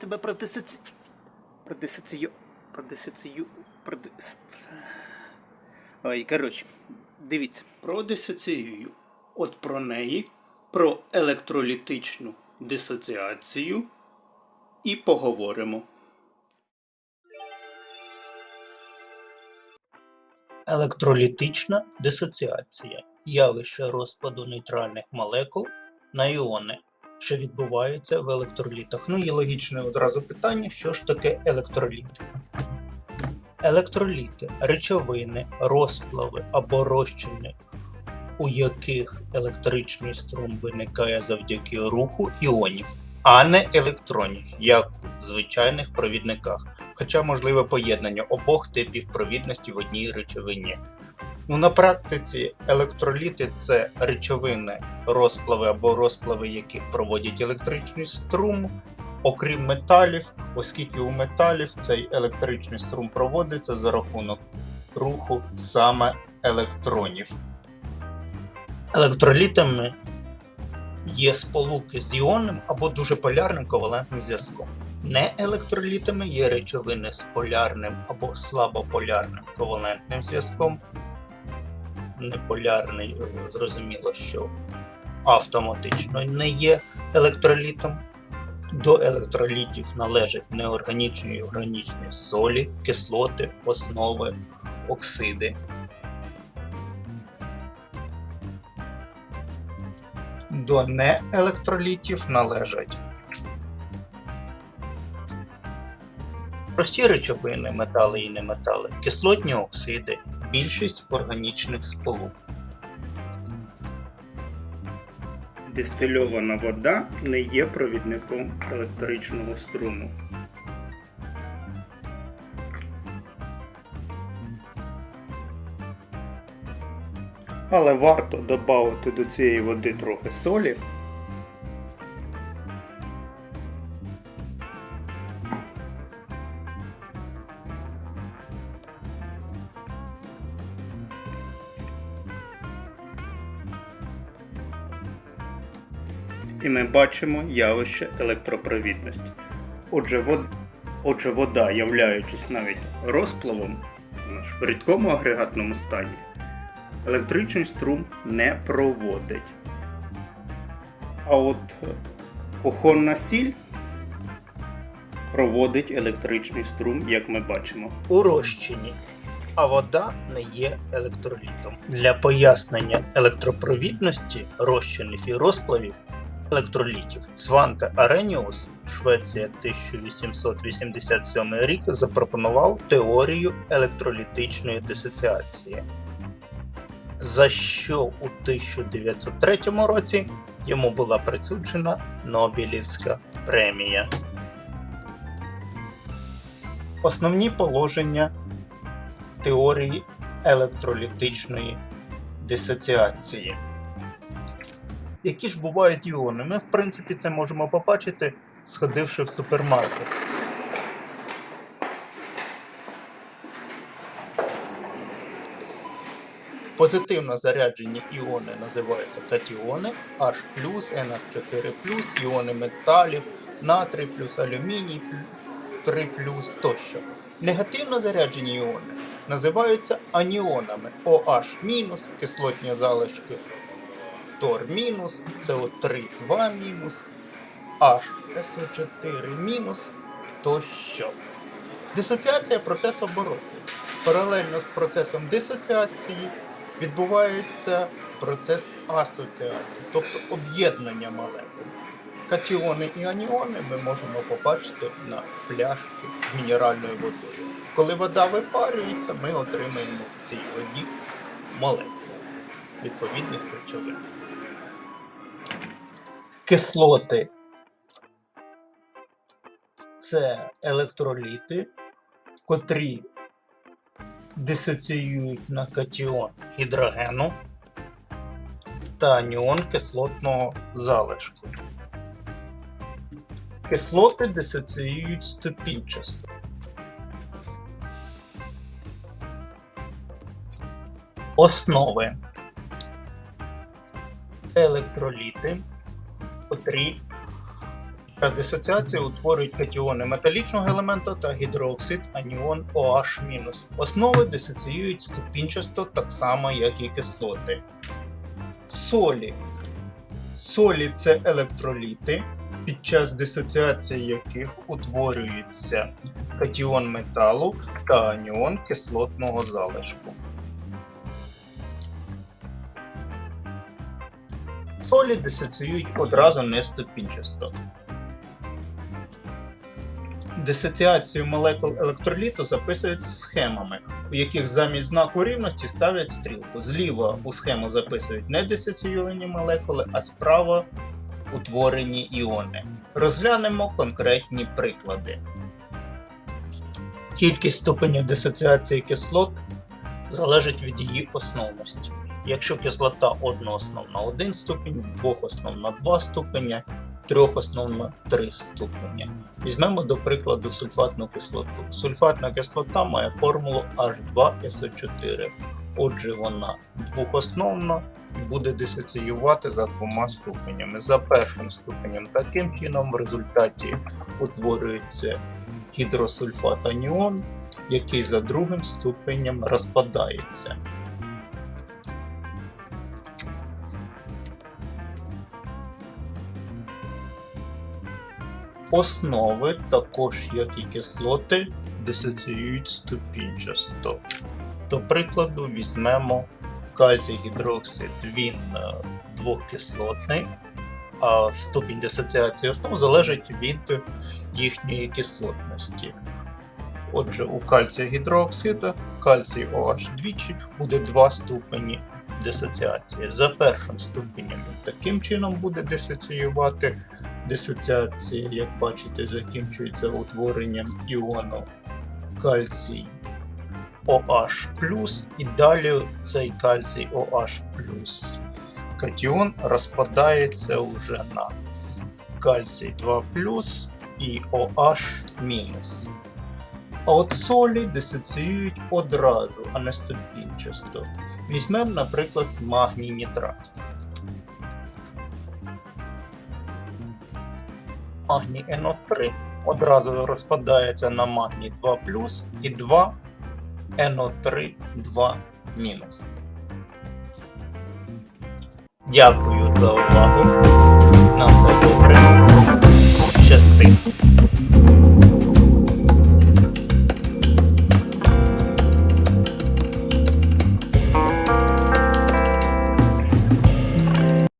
тебе про дисоці... Про дисоцію... Про дисоцію... Про дис... Ой, коротше, дивіться. Про дисоцію. От про неї, про електролітичну дисоціацію і поговоримо. Електролітична дисоціація явище розпаду нейтральних молекул на іони, що відбувається в електролітах. Ну і логічне одразу питання, що ж таке електроліти? Електроліти речовини, розплави або розчини, у яких електричний струм виникає завдяки руху іонів, а не електронів, як у звичайних провідниках, хоча можливе поєднання обох типів провідності в одній речовині. Ну, на практиці електроліти це речовини, розплави або розплави, яких проводять електричний струм, окрім металів, оскільки у металів цей електричний струм проводиться за рахунок руху саме електронів. Електролітами є сполуки з іонним або дуже полярним ковалентним зв'язком. Неелектролітами є речовини з полярним або слабополярним ковалентним зв'язком. Неполярний, е, зрозуміло, що автоматично не є електролітом. До електролітів належать неорганічні і органічні солі, кислоти, основи, оксиди. До неелектролітів належать прості речовини, метали і неметали, кислотні оксиди, більшість органічних сполук. Дистильована вода не є провідником електричного струму. Але варто додати до цієї води трохи солі. І ми бачимо явище електропровідності. Отже, вод... Отже, вода, являючись навіть розплавом в рідкому агрегатному стані, електричний струм не проводить. А от кухонна сіль проводить електричний струм, як ми бачимо. У розчині. А вода не є електролітом. Для пояснення електропровідності розчинів і розплавів електролітів Сванте Ареніус, Швеція 1887 рік, запропонував теорію електролітичної дисоціації за що у 1903 році йому була присуджена Нобелівська премія. Основні положення теорії електролітичної дисоціації. Які ж бувають іони? Ми, в принципі, це можемо побачити, сходивши в супермаркет. Позитивно заряджені іони називаються катіони, H+, NH4+, іони металів, натрій плюс алюміній 3 тощо. Негативно заряджені іони називаються аніонами OH-, кислотні залишки Тор мінус, СО3 2 мінус, HSO4 мінус тощо. Дисоціація процес оборотний. Паралельно з процесом дисоціації відбувається процес асоціації, тобто об'єднання молекул. Катіони і аніони ми можемо побачити на пляшці з мінеральною водою. Коли вода випарюється, ми отримаємо в цій воді молекули відповідних речовин. Кислоти це електроліти, котрі дисоціюють на катіон гідрогену та аніон кислотного залишку. Кислоти дисоціюють ступінчасто. Основи електроліти, котрі З дисоціації утворюють катіони металічного елемента та гідрооксид аніон OH-. Основи дисоціюють ступінчасто так само, як і кислоти. Солі. Солі це електроліти, під час дисоціації яких утворюється катіон металу та аніон кислотного залишку. Солі дисоціюють одразу неступінчасто. Дисоціацію молекул електроліту записують схемами, у яких замість знаку рівності ставлять стрілку. Зліва у схему записують не дисоційовані молекули, а справа утворені іони. Розглянемо конкретні приклади. Кількість ступенів дисоціації кислот залежить від її основності. Якщо кислота однооснов на 1 ступінь, двохоснов на 2 ступеня, трьохоснов на 3 ступеня. Візьмемо до прикладу сульфатну кислоту. Сульфатна кислота має формулу H2SO4. Отже, вона двохосновна і буде дисоціювати за двома ступенями. За першим ступенем таким чином в результаті утворюється гідросульфат аніон, який за другим ступенем розпадається. Основи, також як і кислоти, дисоціюють ступінчасто. До прикладу, візьмемо кальцій гідроксид. Він е, двохкислотний, а ступінь дисоціації основ залежить від їхньої кислотності. Отже, у кальція гідроксида кальцій OH двічі буде два ступені дисоціації. За першим ступенем він таким чином буде дисоціювати. Дисоціація, як бачите, закінчується утворенням іону кальцій OH+, і далі цей кальцій OH+. Катіон розпадається уже на кальцій 2 і OH-. А от солі дисоціюють одразу, а не ступінчасто. Візьмемо, наприклад, магній нітрат. Магній NO3 одразу розпадається на магній 2 і 2 NO3 2 Дякую за увагу. На все добре. Щасти.